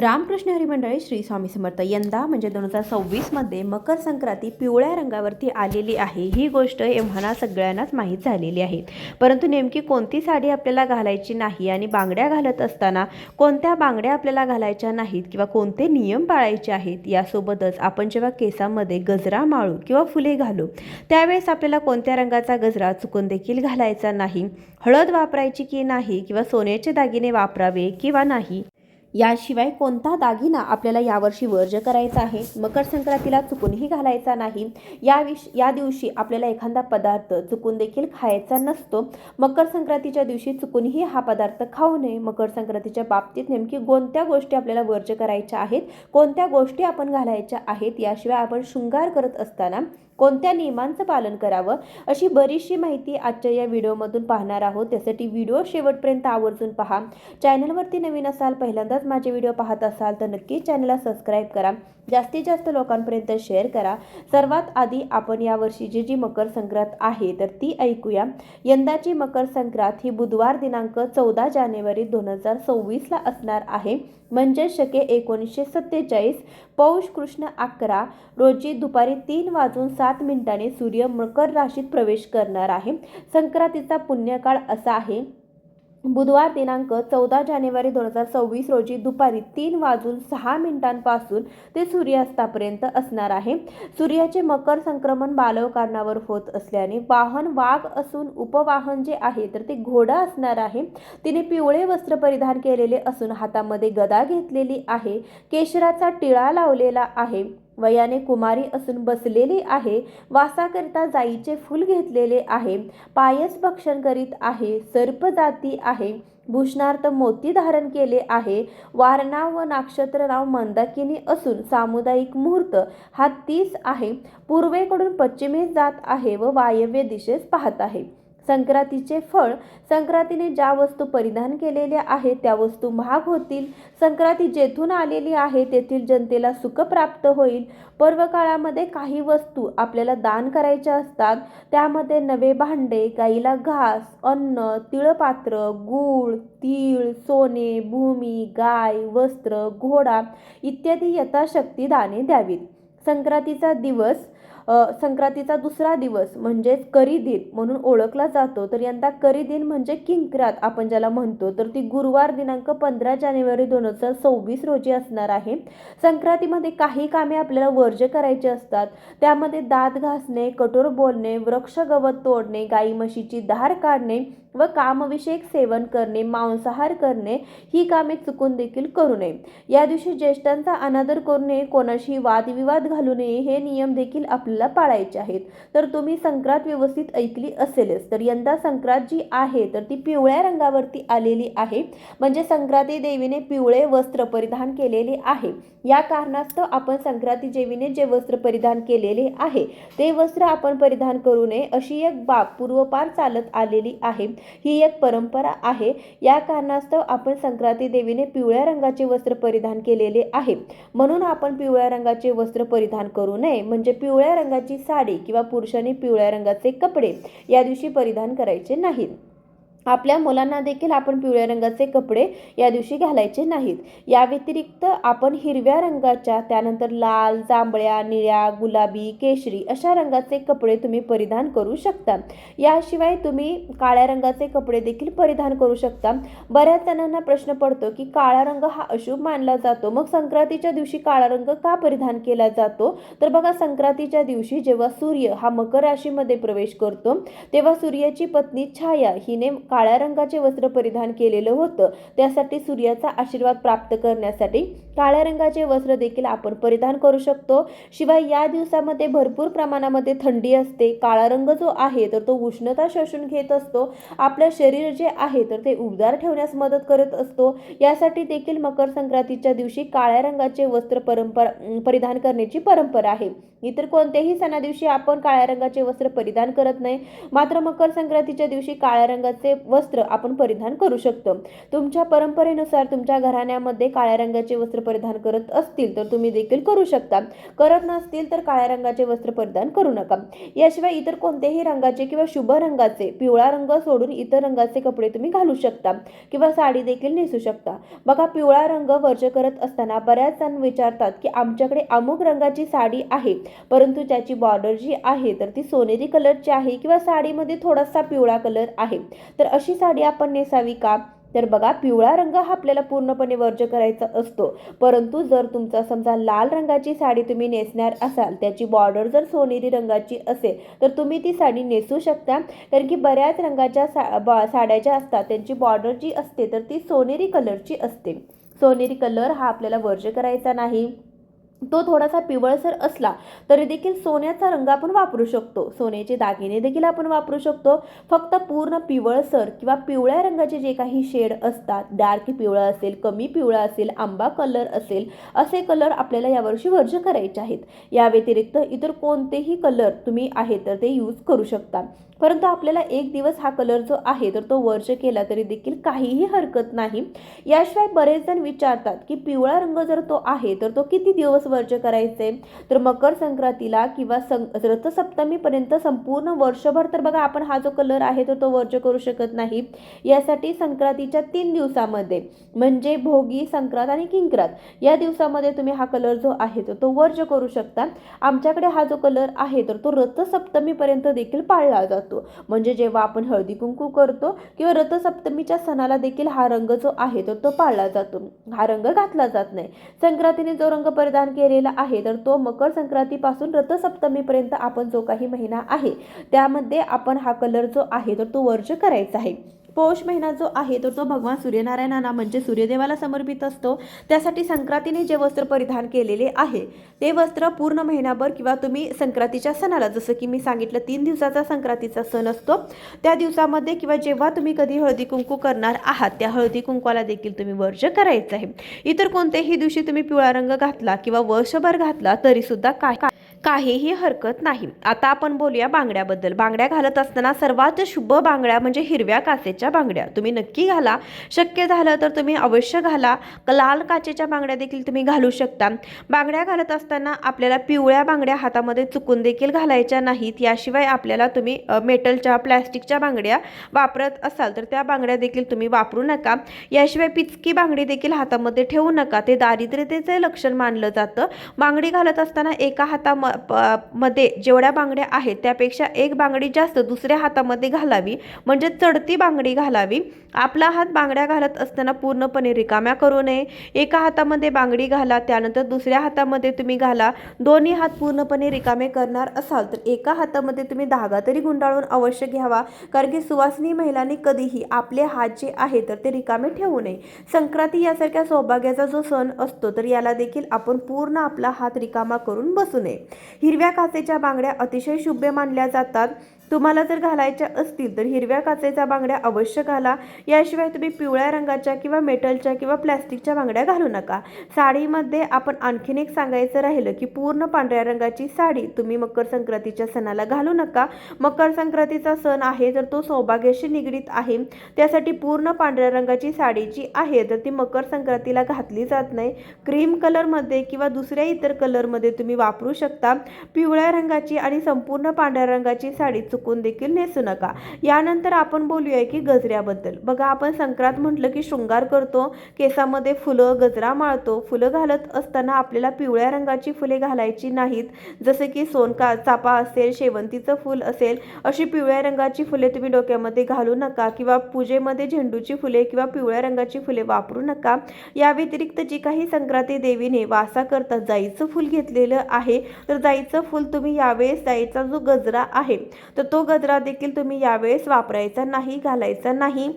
रामकृष्ण हरी मंडळी श्री स्वामी समर्थ यंदा म्हणजे दोन हजार सव्वीसमध्ये मकर संक्रांती पिवळ्या रंगावरती आलेली आहे. ही गोष्ट एव्हाना सगळ्यांनाच माहीत झालेली आहे. परंतु नेमकी कोणती साडी आपल्याला घालायची नाही आणि बांगड्या घालत असताना कोणत्या बांगड्या आपल्याला घालायच्या नाहीत किंवा कोणते नियम पाळायचे आहेत यासोबतच आपण जेव्हा केसामध्ये गजरा माळू किंवा फुले घालू त्यावेळेस आपल्याला कोणत्या रंगाचा गजरा चुकून देखील घालायचा नाही? हळद वापरायची की नाही? किंवा सोन्याचे दागिने वापरावे किंवा नाही? याशिवाय कोणता दागिना आपल्याला यावर्षी वर्ज करायचा आहे? मकर संक्रांतीला चुकूनही घालायचा नाही. या विश या दिवशी आपल्याला एखादा पदार्थ चुकून देखील खायचा नसतो. मकर संक्रांतीच्या दिवशी चुकूनही हा पदार्थ खाऊ नये. मकर संक्रांतीच्या बाबतीत नेमकी कोणत्या गोष्टी आपल्याला वर्ज करायच्या आहेत? कोणत्या गोष्टी आपण घालायच्या आहेत? याशिवाय आपण शृंगार करत असताना कोणत्या नियमांचं पालन करावं? अशी बरीचशी माहिती आजच्या या व्हिडिओमधून पाहणार आहोत. त्यासाठी व्हिडिओ शेवटपर्यंत आवर्जून पहा. चॅनलवरती नवीन असाल पहिल्यांदा पहिल्यांदाच माझे व्हिडिओ पाहत असाल तर नक्कीच चॅनलला सबस्क्राईब करा. जास्तीत जास्त लोकांपर्यंत शेअर करा. सर्वात आधी आपण यावर्षी जी मकर संक्रांत आहे तर ती ऐकूया. यंदाची मकर संक्रांत ही बुधवार दिनांक चौदा जानेवारी दोन हजार सव्वीसला असणार आहे. म्हणजे शके एकोणीसशे सत्तेचाळीस. पौष कृष्ण अकरा. रोजी दुपारी तीन वाजून सात मिनिटांनी सूर्य मकर राशीत प्रवेश करणार आहे. संक्रांतीचा पुण्यकाळ असा आहे. बुधवार दिनांक चौदा जानेवारी दोन हजार सव्वीस रोजी दुपारी तीन वाजून सहा मिनिटांपासून ते सूर्यास्तापर्यंत असणार आहे. सूर्याचे मकर संक्रमण बालवकारणावर होत असल्याने वाहन वाघ असून उपवाहन जे आहे तर ते घोडा असणार आहे. तिने पिवळे वस्त्र परिधान केलेले असून हातामध्ये गदा घेतलेली आहे. केशराचा टिळा लावलेला आहे. वयाने कुमारी असून बसलेली आहे. वासाकरिता जाईचे फूल घेतलेले आहे. पायस भक्षण करीत आहे. सर्प जाती आहे. भूषणार्थ मोती धारण केले आहे. वारनाव व नक्षत्र नाव मंदाकिनी असून सामुदायिक मुहूर्त हा तीस आहे. पूर्वेकडून पश्चिमेस जात आहे व वायव्य दिशेस पाहत आहे. संक्रांतीचे फळ संक्रांतीने ज्या वस्तू परिधान केलेल्या आहेत त्या वस्तू महाग होतील. संक्रांती जेथून आलेली आहे तेथील जनतेला सुख प्राप्त होईल. पर्व काळामध्ये काही वस्तू आपल्याला दान करायच्या असतात. त्यामध्ये नवे भांडे गाईला घास अन्न तिळपात्र गूळ तीळ सोने भूमी गाय वस्त्र घोडा इत्यादी यथाशक्ती दाने द्यावीत. संक्रांतीचा दिवस संक्रांतीचा दुसरा दिवस म्हणजेच करी दिन म्हणून ओळखला जातो. तर यंदा करी दिन म्हणजे किंक्रात आपण ज्याला म्हणतो. तर ती गुरुवार दिनांक पंधरा जानेवारी दोन हजार सव्वीस रोजी असणार आहे. संक्रांतीमध्ये काही कामे आपल्याला वर्ज्य करायची असतात. त्यामध्ये दात घासणे कठोर बोलणे वृक्ष गवत तोडणे गाई म्हशीची धार काढणे व कामविषयक सेवन करणे मांसाहार करणे ही कामे चुकून देखील करू नये. या दिवशी ज्येष्ठांचा अनादर करू नये कोणाशी वादविवाद घालू नये हे नियम देखील आपल्याला पाळायचे आहेत. तर तुम्ही संक्रांत व्यवस्थित ऐकली असेलच तर यंदा संक्रांत जी आहे तर ती पिवळ्या रंगावरती आलेली आहे. म्हणजे संक्रांती देवीने पिवळे वस्त्र परिधान केलेले आहे. या कारणास्तव आपण संक्रांती देवीने जे वस्त्र परिधान केलेले आहे ते वस्त्र आपण परिधान करू नये अशी एक बाब पूर्वपार चालत आलेली आहे. ही एक परंपरा आहे. या कारणास्तव आपण संक्रांती देवीने पिवळ्या रंगाचे वस्त्र परिधान केलेले आहे. म्हणून आपण पिवळ्या रंगाचे वस्त्र परिधान करू नये. म्हणजे पिवळ्या रंगाची साडी किंवा पुरुषांनी पिवळ्या रंगाचे कपडे या दिवशी परिधान करायचे नाहीत. आपल्या मुलांना देखील आपण पिवळ्या रंगाचे कपडे या दिवशी घालायचे नाहीत. या व्यतिरिक्त आपण हिरव्या रंगाच्या त्यानंतर लाल जांभळ्या निळ्या गुलाबी केशरी अशा रंगाचे कपडे तुम्ही परिधान करू शकता. याशिवाय तुम्ही काळ्या रंगाचे कपडे देखील परिधान करू शकता. बऱ्याच जणांना प्रश्न पडतो की काळा रंग हा अशुभ मानला जातो. मग संक्रांतीच्या दिवशी काळा रंग का परिधान केला जातो? तर बघा संक्रांतीच्या दिवशी जेव्हा सूर्य हा मकर राशीमध्ये प्रवेश करतो तेव्हा सूर्याची पत्नी छाया हिने काळ्या रंगाचे वस्त्र परिधान केलेलं होतं. त्यासाठी सूर्याचा आशीर्वाद प्राप्त करण्यासाठी काळ्या रंगाचे वस्त्र देखील आपण परिधान करू शकतो. शिवाय या दिवसामध्ये भरपूर प्रमाणामध्ये थंडी असते. काळा रंग जो आहे तर तो उष्णता शोषून घेत असतो. आपलं शरीर जे आहे तर ते उबदार ठेवण्यास मदत करत असतो. यासाठी देखील मकर संक्रांतीच्या दिवशी काळ्या रंगाचे वस्त्र परंपरा परिधान करण्याची परंपरा आहे. इतर कोणत्याही सणादिवशी आपण काळ्या रंगाचे वस्त्र परिधान करत नाही. मात्र मकर संक्रांतीच्या दिवशी काळ्या रंगाचे वस्त्र आपण परिधान करू शकतो. तुमच्या परंपरेनुसार तुमच्या घराण्यामध्ये काळ्या रंगाचे वस्त्र परिधान करत असतील तर तुम्ही देखील करू शकता. करत नसतील तर काळ्या रंगाचे वस्त्र परिधान करू नका. याशिवाय इतर कोणत्याही रंगाचे किंवा शुभ रंगाचे पिवळा रंग सोडून इतर रंगाचे कपडे तुम्ही घालू शकता किंवा साडी देखील नेसू शकता. बघा पिवळा रंग वर्ज करत असताना बऱ्याच जण विचारतात की आमच्याकडे अमुक रंगाची साडी आहे परंतु त्याची बॉर्डर जी आहे तर ती सोनेरी कलरची आहे किंवा साडीमध्ये थोडासा पिवळा कलर आहे. तर अशी साडी आपण नेसावी का? तर बघा पिवळा रंग हा आपल्याला पूर्णपणे वर्ज करायचा असतो. परंतु जर तुमचा समजा लाल रंगाची साडी तुम्ही नेसणार असाल त्याची बॉर्डर जर सोनेरी रंगाची असेल तर तुम्ही ती साडी नेसू शकता. कारण की बऱ्याच रंगाच्या सा बा साड्या ज्या असतात त्यांची बॉर्डर जी असते तर ती सोनेरी कलरची असते. सोनेरी कलर हा आपल्याला वर्ज करायचा नाही. तो थोडासा पिवळसर असला तरी देखील सोन्याचा रंग आपण वापरू शकतो. सोन्याचे दागिने देखील आपण वापरू शकतो. फक्त पूर्ण पिवळसर किंवा पिवळ्या रंगाचे जे काही शेड असतात डार्क पिवळा असेल कमी पिवळा असेल आंबा कलर असेल असे कलर आपल्याला यावर्षी वर्ज करायचे आहेत. या व्यतिरिक्त इतर कोणतेही कलर तुम्ही आहे तर ते यूज करू शकता. परंतु आपल्याला एक दिवस हा कलर जो आहे तर तो वर्ज केला तरी देखील काहीही हरकत नाही. याशिवाय बरेच जण विचारतात की पिवळा रंग जर तो आहे तर तो किती दिवस वर्ज करायचे? तर मकर संक्रांतीला किंवा सं रथसप्तमीपर्यंत संपूर्ण वर्षभर तर बघा आपण हा जो कलर आहे तर तो वर्ज करू शकत नाही. यासाठी संक्रांतीच्या तीन दिवसामध्ये म्हणजे भोगी संक्रांत आणि किंक्रांत या दिवसामध्ये तुम्ही हा कलर जो आहे तर तो वर्ज करू शकता. आमच्याकडे हा जो कलर आहे तर तो रथसप्तमीपर्यंत देखील पाळला जातो. म्हणजे जेव्हा आपण हळदी कुंकू करतो किंवा रथसप्तमीच्या सणाला देखील हा रंग जो आहे तर तो पाळला जातो. हा रंग घातला जात नाही. संक्रांतीने जो रंग परिधान केलेला आहे तर तो मकर संक्रांतीपासून रथसप्तमीपर्यंत आपण जो काही महिना आहे त्यामध्ये आपण हा कलर जो आहे तर तो वर्ज करायचा आहे. पौष महिना जो आहे तर तो भगवान सूर्यनारायणांना म्हणजे सूर्यदेवाला समर्पित असतो. त्यासाठी संक्रांतीने जे वस्त्र परिधान केलेले आहे ते वस्त्र पूर्ण महिनाभर किंवा तुम्ही संक्रांतीच्या सणाला जसं की मी सांगितलं तीन दिवसाचा संक्रांतीचा सण असतो. त्या दिवसामध्ये किंवा जेव्हा तुम्ही कधी हळदी कुंकू करणार आहात त्या हळदी कुंकवाला देखील तुम्ही वर्ज करायचं आहे. इतर कोणत्याही दिवशी तुम्ही पिवळा रंग घातला किंवा वर्षभर घातला तरीसुद्धा काय काहीही हरकत नाही. आता आपण बोलूया बांगड्याबद्दल. बांगड्या घालत असताना सर्वात शुभ बांगड्या म्हणजे हिरव्या काचेच्या बांगड्या. तुम्ही नक्की घाला. शक्य झालं तर तुम्ही अवश्य घाला. लाल काचेच्या बांगड्या देखील तुम्ही घालू शकता. बांगड्या घालत असताना आपल्याला पिवळ्या बांगड्या हातामध्ये चुकून देखील घालायच्या नाहीत. याशिवाय आपल्याला तुम्ही मेटलच्या प्लॅस्टिकच्या बांगड्या वापरत असाल तर त्या बांगड्या देखील तुम्ही वापरू नका. याशिवाय पिचकी बांगडी देखील हातामध्ये ठेवू नका. ते दारिद्र्यतेचे लक्षण मानलं जातं. बांगडी घालत असताना एका हातामध्ये म- प- मध्ये जेवढ्या बांगड्या आहेत त्यापेक्षा एक बांगडी जास्त दुसऱ्या हातामध्ये घालावी म्हणजे चढती बांगडी घालावी. आपला हात बांगड्या घालत असताना पूर्णपणे रिकाम्या करू नये. एका हातामध्ये बांगडी घाला त्यानंतर दुसऱ्या हातामध्ये तुम्ही घाला. दोन्ही हात पूर्णपणे रिकामे करणार असाल तर एका हातामध्ये तुम्ही धागा तरी गुंडाळून अवश्य घ्यावा. कारण की सुवासिनी महिलांनी कधीही आपले हात जे आहे तर ते रिकामे ठेवू नये. संक्रांती यासारख्या सौभाग्याचा जो सण असतो तर याला देखील आपण पूर्ण आपला हात रिकामा करून बसू नये. हिरव्या काचेच्या बांगड्या अतिशय शुभ मानल्या जातात. तुम्हाला जर घालायच्या असतील तर हिरव्या काचेच्या बांगड्या अवश्य घाला. याशिवाय तुम्ही पिवळ्या रंगाच्या किंवा मेटलच्या किंवा प्लॅस्टिकच्या बांगड्या घालू नका. साडीमध्ये आपण आणखीन एक सांगायचं राहिलं की पूर्ण पांढऱ्या रंगाची साडी तुम्ही मकर संक्रांतीच्या सणाला घालू नका. मकर संक्रांतीचा सण आहे तर तो सौभाग्याशी निगडीत आहे त्यासाठी पूर्ण पांढऱ्या रंगाची साडी जी आहे तर ती मकर संक्रांतीला घातली जात नाही. क्रीम कलरमध्ये किंवा दुसऱ्या इतर कलरमध्ये तुम्ही वापरू शकता. पिवळ्या रंगाची आणि संपूर्ण पांढऱ्या रंगाची साडी चुकून देखील नेसू नका. यानंतर आपण बोलूया की गजऱ्याबद्दल. बघा आपण संक्रांत म्हटलं की शृंगार करतो केसामध्ये फुलं गजरा माळतो. फुलं घालत असताना आपल्याला पिवळ्या रंगाची फुले घालायची नाहीत. जसे की सोनका चापा असेल शेवंतीचं फूल असेल अशी पिवळ्या रंगाची फुले तुम्ही डोक्यामध्ये घालू नका किंवा पूजेमध्ये झेंडूची फुले किंवा पिवळ्या रंगाची फुले वापरू नका. या व्यतिरिक्त जी काही संक्रांती देवीने वासा करता जाईचं फूल घेतलेलं आहे तर जाईचं फूल तुम्ही यावेळेस जाईचा जो गजरा आहे तर तो गजरा देखील तुम्ही यावेळेस वापरायचा नाही घालायचा नाही.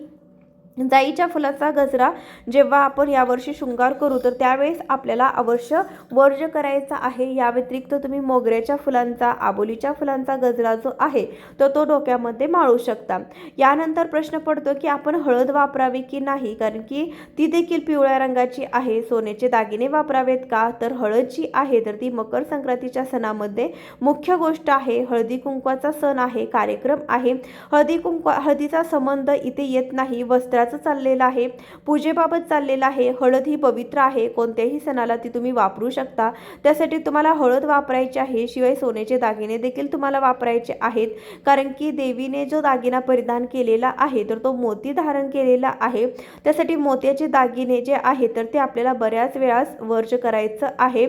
जाईच्या फुलाचा गजरा जेव्हा आपण यावर्षी शृंगार करू तर त्यावेळेस आपल्याला अवश्य वर्ज करायचा आहे. या व्यतिरिक्त तुम्ही मोगऱ्याच्या फुलांचा आबोलीच्या फुलांचा गजरा जो आहे तो तो डोक्यामध्ये माळू शकता. यानंतर प्रश्न पडतो की आपण हळद वापरावी की नाही? कारण की ती देखील पिवळ्या रंगाची आहे. सोन्याचे दागिने वापरावेत का? तर हळद जी आहे तर ती मकर संक्रांतीच्या सणामध्ये मुख्य गोष्ट आहे. हळदी कुंकवाचा सण आहे कार्यक्रम आहे. हळदी कुंकवा हळदीचा संबंध इथे येत नाही. वस्त्राचं चाललेलं आहे. पूजेबाबत चाललेलं आहे. हळद ही पवित्र आहे. कोणत्याही सणाला ती तुम्ही वापरू शकता. त्यासाठी तुम्हाला हळद वापरायची आहे. शिवाय सोन्याचे दागिने देखील तुम्हाला वापरायचे आहेत. कारण की देवीने जो दागिना परिधान केलेला आहे तर तो मोती धारण केलेला आहे. त्यासाठी मोत्याचे दागिने जे आहे तर ते आपल्याला बऱ्याच वेळास वर्ज करायचं आहे.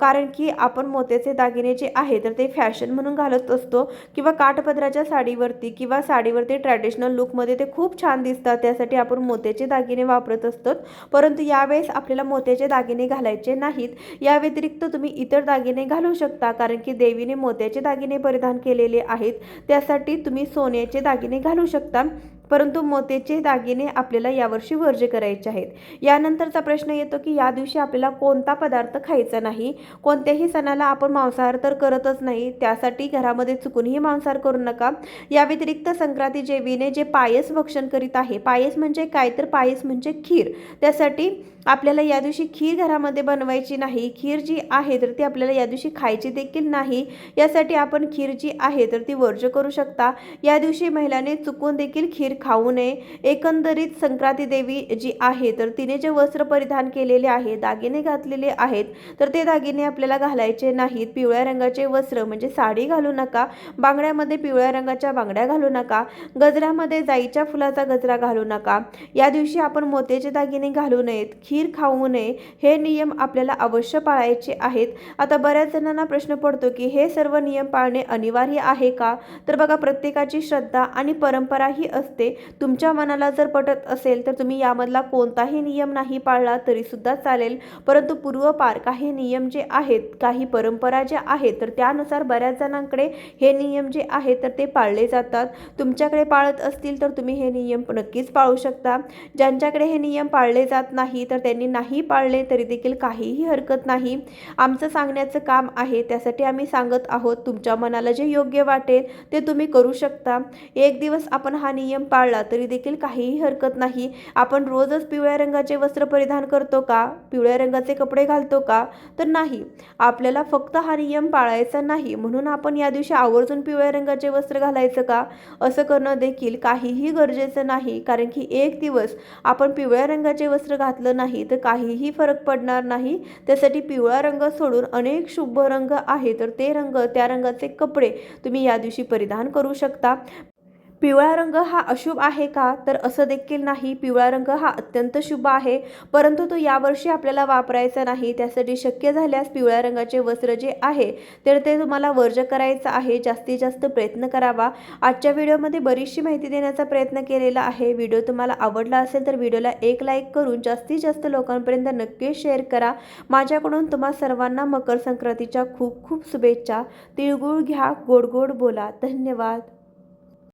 कारण की आपण मोत्याचे दागिने जे आहे तर ते फॅशन म्हणून घालत असतो किंवा काठपदराच्या साडीवरती किंवा साडीवरती ट्रॅडिशनल लुकमध्ये ते खूप छान दिसतात. त्या त्यासाठी आपण मोत्याचे दागिने वापरत असतो. परंतु यावेळेस आपल्याला मोत्याचे दागिने घालायचे नाहीत. या व्यतिरिक्त तुम्ही इतर दागिने घालू शकता कारण की देवीने मोत्याचे दागिने परिधान केलेले आहेत. त्यासाठी तुम्ही सोन्याचे दागिने घालू शकता. परंतु मोत्याचे दागिने आपल्याला यावर्षी वर्ज करायचे आहेत. यानंतरचा प्रश्न येतो की या दिवशी आपल्याला कोणता पदार्थ खायचा नाही? कोणत्याही सणाला आपण मांसाहार तर करतच नाही. त्यासाठी घरामध्ये चुकूनही मांसाहार करू नका. या व्यतिरिक्त संक्रांती जेवीने जे पायस भक्षण करीत आहे पायस म्हणजे काय? तर पायस म्हणजे खीर. त्यासाठी आपल्याला या दिवशी खीर घरामध्ये बनवायची नाही. खीर जी आहे तर ती आपल्याला या दिवशी खायची देखील नाही. यासाठी आपण खीर जी आहे तर ती वर्ज करू शकता. या दिवशी महिलाने चुकून देखील खीर खाऊ नये. एकंदरीत संक्रांती देवी जी आहे तर तिने जे वस्त्र परिधान केलेले आहे दागिने घातलेले आहेत तर ते दागिने आपल्याला घालायचे नाहीत. पिवळ्या रंगाचे वस्त्र म्हणजे साडी घालू नका. बांगड्यामध्ये पिवळ्या रंगाच्या बांगड्या घालू नका. गजऱ्यामध्ये जाईच्या फुलाचा गजरा घालू नका. या दिवशी आपण मोत्याचे दागिने घालू नयेत. खीर खाऊ नये हे नियम आपल्याला अवश्य पाळायचे आहेत. आता बऱ्याच जणांना प्रश्न पडतो की हे सर्व नियम पाळणे अनिवार्य आहे का? तर बघा प्रत्येकाची श्रद्धा आणि परंपरा ही असते. तुमच्या मनाला जर पटत असेल तर तुम्ही यामधला कोणताही नियम नाही पाळला तरीसुद्धा चालेल. परंतु पूर्वपार काही नियम जे आहेत काही परंपरा ज्या आहेत तर त्यानुसार बऱ्याच जणांकडे हे नियम जे आहेत तर ते पाळले जातात. तुमच्याकडे पाळत असतील तर तुम्ही हे नियम नक्कीच पाळू शकता. ज्यांच्याकडे हे नियम पाळले जात नाही तर त्यांनी नाही पाळले तरी देखील काहीही हरकत नाही. आमचं सांगण्याचं काम आहे त्यासाठी आम्ही सांगत आहोत तुमच्या मनाला जे योग्य वाटेल ते तुम्ही करू शकता. एक दिवस आपण हा नियम पाळला तरी देखील काहीही हरकत नाही. आपण रोजच पिवळ्या रंगाचे वस्त्र परिधान करतो का? पिवळ्या रंगाचे कपडे घालतो का? तर नाही. आपल्याला फक्त हा नियम पाळायचा नाही म्हणून आपण या दिवशी आवर्जून पिवळ्या रंगाचे वस्त्र घालायचं का? असं करणं देखील काहीही गरजेचं नाही कारण की एक दिवस आपण पिवळ्या रंगाचे वस्त्र घातलं नाही तर काहीही फरक पडणार नाही. त्यासाठी पिवळा रंग सोडून अनेक शुभ रंग आहे तर ते रंग त्या रंगाचे कपडे तुम्ही या दिवशी परिधान करू शकता. पिवळा रंग हा अशुभ आहे का? तर असं देखील नाही. पिवळा रंग हा अत्यंत शुभ आहे. परंतु तो यावर्षी आपल्याला वापरायचा नाही. त्यासाठी शक्य झाल्यास पिवळ्या रंगाचे वस्त्र जे आहे तर ते तुम्हाला वर्ज करायचं आहे. जास्तीत जास्त प्रयत्न करावा. आजच्या व्हिडिओमध्ये बरीचशी माहिती देण्याचा प्रयत्न केलेला आहे. व्हिडिओ तुम्हाला आवडला असेल तर व्हिडिओला एक लाईक करून जास्तीत जास्त लोकांपर्यंत नक्कीच शेअर करा. माझ्याकडून तुम्हा सर्वांना मकर संक्रांतीच्या खूप खूप शुभेच्छा. तिळगुळ घ्या. गोड गोड बोला. धन्यवाद.